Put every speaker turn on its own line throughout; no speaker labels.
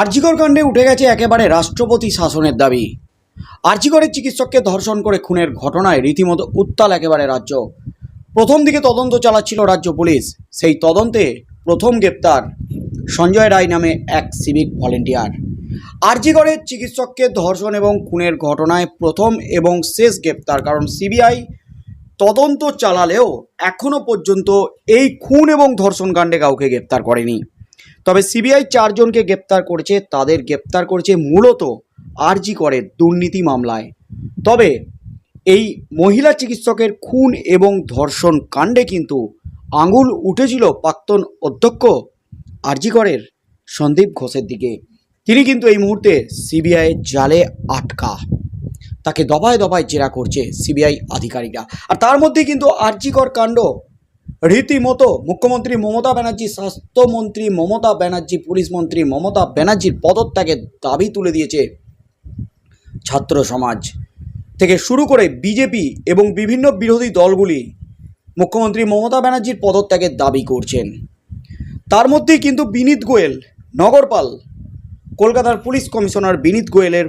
আরজিকর কাণ্ডে উঠে গেছে একেবারে রাষ্ট্রপতি শাসনের দাবি। আরজিকরের চিকিৎসককে ধর্ষণ করে খুনের ঘটনায় রীতিমতো উত্তাল একেবারে রাজ্য। প্রথম দিকে তদন্ত চালাচ্ছিল রাজ্য পুলিশ। সেই তদন্তে প্রথম গ্রেপ্তার সঞ্জয় রায় নামে এক সিভিক ভলেন্টিয়ার। আরজিকরের চিকিৎসককে ধর্ষণ এবং খুনের ঘটনায় প্রথম এবং শেষ গ্রেপ্তার, কারণ সিবিআই তদন্ত চালালেও এখনও পর্যন্ত এই খুন এবং ধর্ষণ কাণ্ডে কাউকে গ্রেপ্তার করেনি। তবে সিবিআই চারজনকে গ্রেপ্তার করেছে, তাদের গ্রেপ্তার করেছে মূলত আরজি করে দুর্নীতি মামলায়। তবে এই মহিলা চিকিৎসকের খুন এবং ধর্ষণ কাণ্ডে কিন্তু আঙুল উঠেছিল প্রাক্তন অধ্যক্ষ আরজি করের সন্দীপ ঘোষের দিকে। তিনি কিন্তু এই মুহূর্তে সিবিআই জালে আটকা। তাকে দফায় দফায় জেরা করছে সিবিআই আধিকারিকরা। আর তার মধ্যে কিন্তু আরজিকর কাণ্ড রীতিমতো মুখ্যমন্ত্রী মমতা ব্যানার্জি, স্বাস্থ্যমন্ত্রী মমতা ব্যানার্জি, পুলিশ মন্ত্রী মমতা ব্যানার্জির পদত্যাগের দাবি তুলে দিয়েছে ছাত্র সমাজ। থেকে শুরু করে বিজেপি এবং বিভিন্ন বিরোধী দলগুলি মুখ্যমন্ত্রী মমতা ব্যানার্জির পদত্যাগের দাবি করছেন। তার মধ্যেই কিন্তু বিনীত গোয়েল, নগরপাল, কলকাতার পুলিশ কমিশনার বিনীত গোয়েলের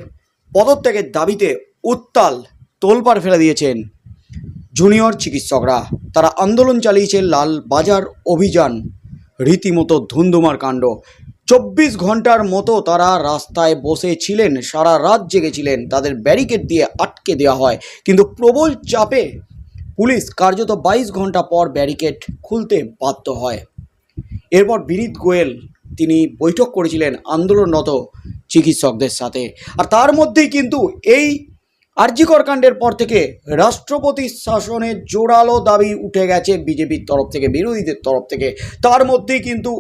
পদত্যাগের দাবিতে উত্তাল তোলপাড় ফেলে দিয়েছেন। জুনিয়র চিকিৎসকরা। তারা আন্দোলন চালিয়েছে লাল বাজার অভিযান। রীতিমতো ধুন্ধুমার কাণ্ড। চব্বিশ ঘণ্টার মতো তারা রাস্তায় বসে ছিলেন, সারা রাত জেগেছিলেন তাদের ব্যারিকেড দিয়ে আটকে দেওয়া হয়। কিন্তু প্রবল চাপে পুলিশ কার্যত বাইশ ঘণ্টা পর ব্যারিকেড খুলতে বাধ্য হয়। এরপর বিনীত গোয়েল তিনি বৈঠক করেছিলেন আন্দোলনরত চিকিৎসকদের সাথে। আর তার মধ্যেই কিন্তু এই আরজিকর কাণ্ডের পর থেকে রাষ্ট্রপতি শাসনের জোরালো দাবি উঠে গেছে বিজেপির তরফ থেকে, বিরোধীদের তরফ থেকে। তার মধ্যেই কিন্তু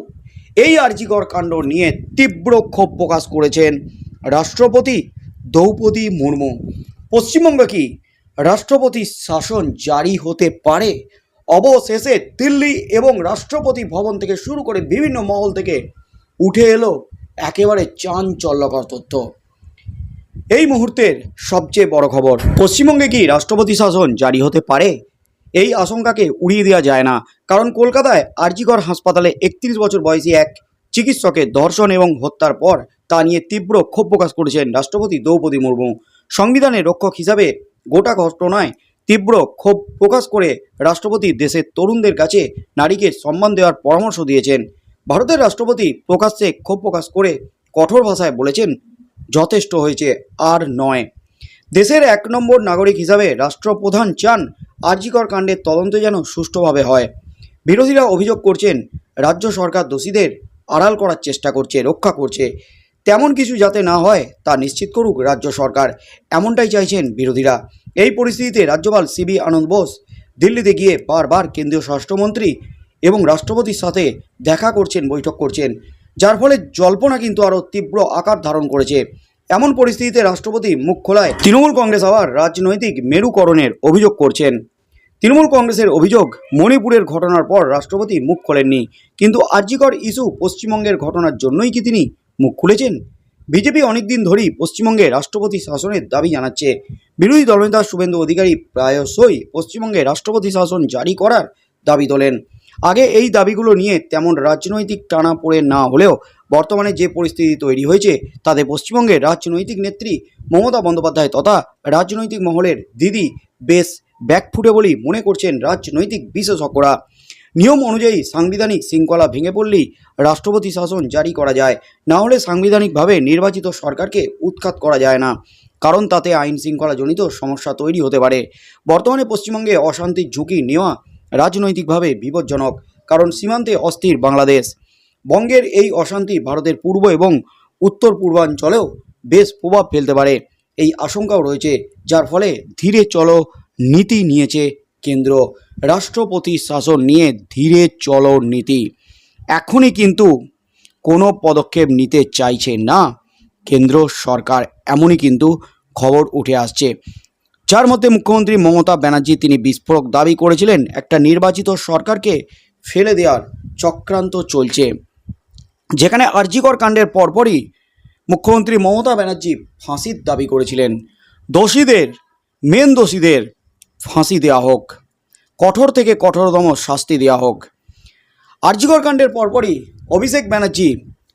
এই আরজিকর কাণ্ড নিয়ে তীব্র ক্ষোভ প্রকাশ করেছেন রাষ্ট্রপতি দ্রৌপদী মুর্মু। পশ্চিমবঙ্গে কি রাষ্ট্রপতি শাসন জারি হতে পারে? অবশেষে দিল্লি এবং রাষ্ট্রপতি ভবন থেকে শুরু করে বিভিন্ন মহল থেকে উঠে এলো একেবারে চাঞ্চল্যকর তথ্য। এই মুহূর্তের সবচেয়ে বড় খবর, পশ্চিমবঙ্গে কি রাষ্ট্রপতি শাসন জারি হতে পারে? এই আশঙ্কাকে উড়িয়ে দেওয়া যায় না, কারণ কলকাতায় আরজিকর হাসপাতালে একত্রিশ বছর বয়সী এক চিকিৎসকের ধর্ষণ এবং হত্যার পর তা নিয়ে তীব্র ক্ষোভ প্রকাশ করেছেন রাষ্ট্রপতি দ্রৌপদী মুর্মু। সংবিধানের রক্ষক হিসাবে গোটা ঘটনায় তীব্র ক্ষোভ প্রকাশ করে রাষ্ট্রপতি দেশের তরুণদের কাছে নারীকে সম্মান দেওয়ার পরামর্শ দিয়েছেন। ভারতের রাষ্ট্রপতি প্রকাশ্যে ক্ষোভ প্রকাশ করে কঠোর ভাষায় বলেছেন যথেষ্ট হয়েছে, আর নয়। দেশের এক নম্বর নাগরিক হিসাবে রাষ্ট্রপ্রধান চান আরজিকর কাণ্ডের তদন্ত যেন সুষ্ঠুভাবে হয়। বিরোধীরা অভিযোগ করছেন, রাজ্য সরকার দোষীদের আড়াল করার চেষ্টা করছে, রক্ষা করছে। তেমন কিছু যাতে না হয়, তা নিশ্চিত করুক রাজ্য সরকার, এমনটাই চাইছেন বিরোধীরা। এই পরিস্থিতিতে রাজ্যপাল সিবি আনন্দ বোস দিল্লিতে গিয়ে বারবার কেন্দ্রীয় স্বরাষ্ট্রমন্ত্রী এবং রাষ্ট্রপতির সাথে দেখা করছেন, বৈঠক করছেন। যার ফলে জল্পনা কিন্তু আরও তীব্র আকার ধারণ করেছে। এমন পরিস্থিতিতে রাষ্ট্রপতি মুখ খোলায় তৃণমূল কংগ্রেস আবার রাজনৈতিক মেরুকরণের অভিযোগ করছেন। তৃণমূল কংগ্রেসের অভিযোগ, মণিপুরের ঘটনার পর রাষ্ট্রপতি মুখ খোলেননি। কিন্তু আর্যিকর ইস্যু পশ্চিমবঙ্গের ঘটনার জন্যই কি তিনি মুখ খুলেছেন? বিজেপি অনেকদিন ধরেই পশ্চিমবঙ্গে রাষ্ট্রপতি শাসনের দাবি জানাচ্ছে। বিরোধী দলনেতা শুভেন্দু অধিকারী প্রায়শই পশ্চিমবঙ্গে রাষ্ট্রপতি শাসন জারি করার দাবি তোলেন। আগে এই দাবিগুলো নিয়ে তেমন রাজনৈতিক টানা পড়ে না হলেও বর্তমানে যে পরিস্থিতি তৈরি হয়েছে, তাতে পশ্চিমবঙ্গের রাজনৈতিক নেত্রী মমতা বন্দ্যোপাধ্যায় তথা রাজনৈতিক মহলের দিদি বেশ ব্যাকফুটে বলেই মনে করছেন রাজনৈতিক বিশেষজ্ঞরা। নিয়ম অনুযায়ী সাংবিধানিক শৃঙ্খলা ভেঙে পড়লেই রাষ্ট্রপতি শাসন জারি করা যায়, না হলে সাংবিধানিকভাবে নির্বাচিত সরকারকে উৎখাত করা যায় না, কারণ তাতে আইন শৃঙ্খলাজনিত সমস্যা তৈরি হতে পারে। বর্তমানে পশ্চিমবঙ্গে অশান্তির ঝুঁকি নেওয়া রাজনৈতিকভাবে বিপজ্জনক, কারণ সীমান্তে অস্থির বাংলাদেশ। বঙ্গের এই অশান্তি ভারতের পূর্ব এবং উত্তর পূর্বাঞ্চলেও বেশ প্রভাব ফেলতে পারে। এই আশঙ্কাও রয়েছে, যার ফলে ধীরে চলো নীতি নিয়েছে কেন্দ্র। রাষ্ট্রপতি শাসন নিয়ে ধীরে চলো নীতি। এখনই কিন্তু কোনো পদক্ষেপ নিতে চাইছে না কেন্দ্র সরকার, এমনই কিন্তু খবর উঠে আসছে। যার মধ্যে মুখ্যমন্ত্রী মমতা ব্যানার্জি তিনি বিস্ফোরক দাবি করেছিলেন, একটা নির্বাচিত সরকারকে ফেলে দেওয়ার চক্রান্ত চলছে। যেখানে আরজিকর কাণ্ডের পরপরই মুখ্যমন্ত্রী মমতা ব্যানার্জি ফাঁসির দাবি করেছিলেন। দোষীদের মেন দোষীদের ফাঁসি দেওয়া হোক, কঠোর থেকে কঠোরতম শাস্তি দেওয়া হোক। আরজিকর কাণ্ডের পরপরই অভিষেক ব্যানার্জি,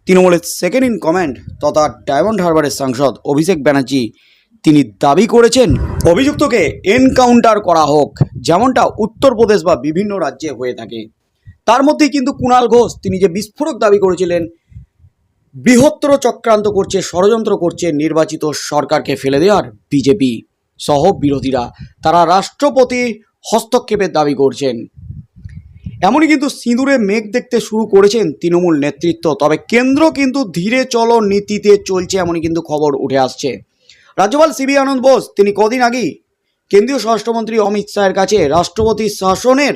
তৃণমূলের সেকেন্ড ইন কমান্ড তথা ডায়মন্ড হারবারের সাংসদ অভিষেক ব্যানার্জি তিনি দাবি করেছেন, অভিযুক্তকে এনকাউন্টার করা হোক, যেমনটা উত্তরপ্রদেশ বা বিভিন্ন রাজ্যে হয়ে থাকে। তার মধ্যেই কিন্তু কুণাল ঘোষ, তিনি যে বিস্ফোরক দাবি করেছিলেন, বৃহত্তর চক্রান্ত করছে, ষড়যন্ত্র করছে নির্বাচিত সরকারকে ফেলে দেওয়ার বিজেপি সহ বিরোধীরা। তারা রাষ্ট্রপতি হস্তক্ষেপের দাবি করছেন। এমনই কিন্তু সিঁদুরে মেঘ দেখতে শুরু করেছেন তৃণমূল নেতৃত্ব, তবে কেন্দ্র কিন্তু ধীরে চলো নীতিতে চলছে, এমনই কিন্তু খবর উঠে আসছে। রাজ্যপাল সিবি আনন্দ বোস, তিনি কদিন আগেই কেন্দ্রীয় স্বরাষ্ট্রমন্ত্রী অমিত শাহের কাছে রাষ্ট্রপতি শাসনের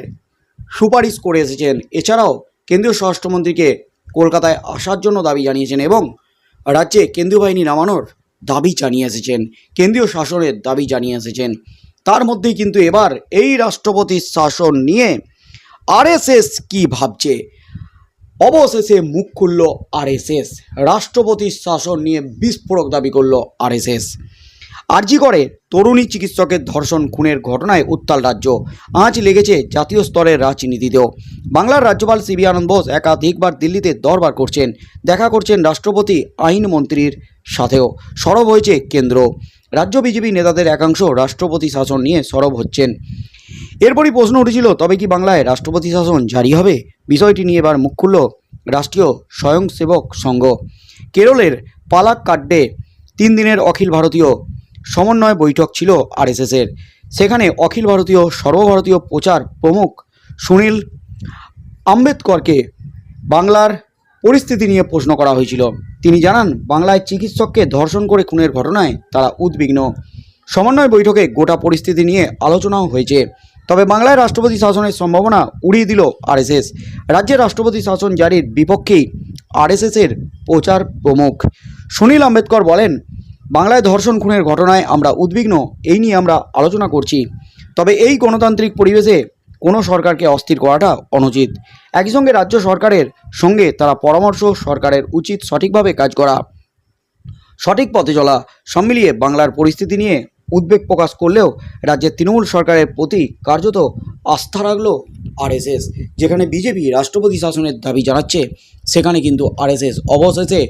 সুপারিশ করে এসেছেন। এছাড়াও কেন্দ্রীয় স্বরাষ্ট্রমন্ত্রীকে কলকাতায় আসার জন্য দাবি জানিয়েছেন এবং রাজ্যে কেন্দ্রীয় বাহিনী নামানোর দাবি জানিয়ে এসেছেন, কেন্দ্রীয় শাসনের দাবি জানিয়ে এসেছেন। তার মধ্যেই কিন্তু এবার এই রাষ্ট্রপতির শাসন নিয়ে আরএসএস কি ভাবছে? অবশেষে মুখ খুলল আরএসএস। রাষ্ট্রপতির শাসন নিয়ে বিস্ফোরক দাবি করল আরএসএস। আরজি করে তরুণী চিকিৎসকের ধর্ষণ খুনের ঘটনায় উত্তাল রাজ্য। আঁচ লেগেছে জাতীয় স্তরের রাজনীতিতেও। বাংলার রাজ্যপাল সিবি আনন্দ বোস একাধিকবার দিল্লিতে দরবার করছেন। দেখা করছেন রাষ্ট্রপতি আইনমন্ত্রীর সাথেও। সরব হয়েছে কেন্দ্র। রাজ্য বিজেপি নেতাদের একাংশ রাষ্ট্রপতি শাসন নিয়ে সরব হচ্ছেন। এরপরই প্রশ্ন উঠেছিল, তবে কি বাংলায় রাষ্ট্রপতি শাসন জারি হবে? বিষয়টি নিয়ে এবার মুখ খুলল রাষ্ট্রীয় স্বয়ংসেবক সংঘ। কেরলের পালাক্কাড্ডে তিন দিনের অখিল ভারতীয় সমন্বয় বৈঠক ছিল আরএসএসের। সেখানে অখিল ভারতীয়, সর্বভারতীয় প্রচার প্রমুখ সুনীল আম্বেদকরকে বাংলার পরিস্থিতি নিয়ে প্রশ্ন করা হয়েছিল। তিনি জানান, বাংলায় চিকিৎসককে ধর্ষণ করে খুনের ঘটনায় তারা উদ্বিগ্ন। সমন্বয় বৈঠকে গোটা পরিস্থিতি নিয়ে আলোচনাও হয়েছে। তবে বাংলায় রাষ্ট্রপতি শাসনের সম্ভাবনা উড়িয়ে দিল আরএসএস। রাজ্যের রাষ্ট্রপতি শাসন জারির বিপক্ষেই আরএসএসের প্রচার প্রমুখ। সুনীল আম্বেদকর বলেন, বাংলায় ধর্ষণ, খুনের ঘটনায় আমরা উদ্বিগ্ন, এই নিয়ে আমরা আলোচনা করছি। তবে এই গণতান্ত্রিক পরিবেশে কোনো সরকারকে অস্থির করাটা অনুচিত। একই সঙ্গে রাজ্য সরকারের সঙ্গে তারা পরামর্শ সরকারের উচিত সঠিকভাবে কাজ করা। সঠিক পথে চলা। সব মিলিয়ে বাংলার পরিস্থিতি নিয়ে উদ্বেগ প্রকাশ করলেও রাজ্যের তৃণমূল সরকারের প্রতি কার্যত আস্থা রাখল আরএসএস, যেখানে বিজেপি রাষ্ট্রপতি শাসনের দাবি জানাচ্ছে, সেখানে কিন্তু আরএসএস অবশেষে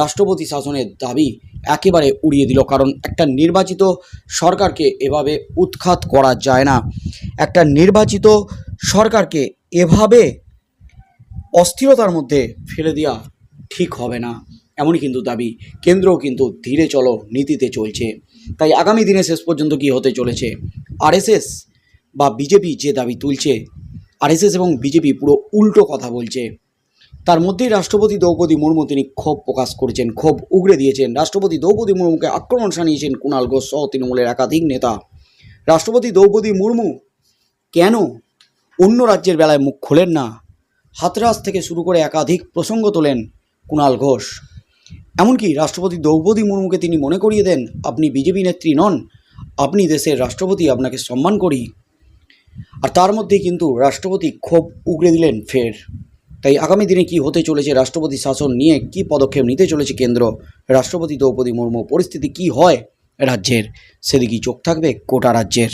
রাষ্ট্রপতি শাসনের দাবি একেবারে উড়িয়ে দিল, কারণ একটা নির্বাচিত সরকারকে এভাবে উৎখাত করা যায় না। একটা নির্বাচিত সরকারকে এভাবে অস্থিরতার মধ্যে ফেলে দেওয়া ঠিক হবে না, এমনই কিন্তু দাবি। কেন্দ্রও কিন্তু ধীরে চলো নীতিতে চলছে। তাই আগামী দিনে শেষ পর্যন্ত কি হতে চলেছে? আরএসএস বা বিজেপি যে দাবি তুলছে, আরএসএস এবং বিজেপি পুরো উল্টো কথা বলছে। তার মধ্যেই রাষ্ট্রপতি দ্রৌপদী মুর্মু তিনি ক্ষোভ প্রকাশ করেছেন, ক্ষোভ উগড়ে দিয়েছেন। রাষ্ট্রপতি দ্রৌপদী মুর্মুকে আক্রমণ শানিয়েছেন কুণাল ঘোষ সহ তৃণমূলের একাধিক নেতা। রাষ্ট্রপতি দ্রৌপদী মুর্মু কেন অন্য রাজ্যের বেলায় মুখ খোলেন না? হাতরাস থেকে শুরু করে একাধিক প্রসঙ্গ তোলেন কুণাল ঘোষ। এমনকি রাষ্ট্রপতি দ্রৌপদী মুর্মুকে তিনি মনে করিয়ে দেন, আপনি বিজেপি নেত্রী নন, আপনি দেশের রাষ্ট্রপতি, আপনাকে সম্মান করি। আর তার মধ্যেই কিন্তু রাষ্ট্রপতি ক্ষোভ উগড়ে দিলেন ফের। তাই আগামী দিনে কি হতে চলেছে রাষ্ট্রপতি শাসন নিয়ে কি পদক্ষেপ নিতে চলেছে কেন্দ্র, রাষ্ট্রপতি দ্রৌপদী মুর্মু পরিস্থিতি কি হয় রাজ্যের, সেদিকেই চোখ থাকবে কোটা রাজ্যের।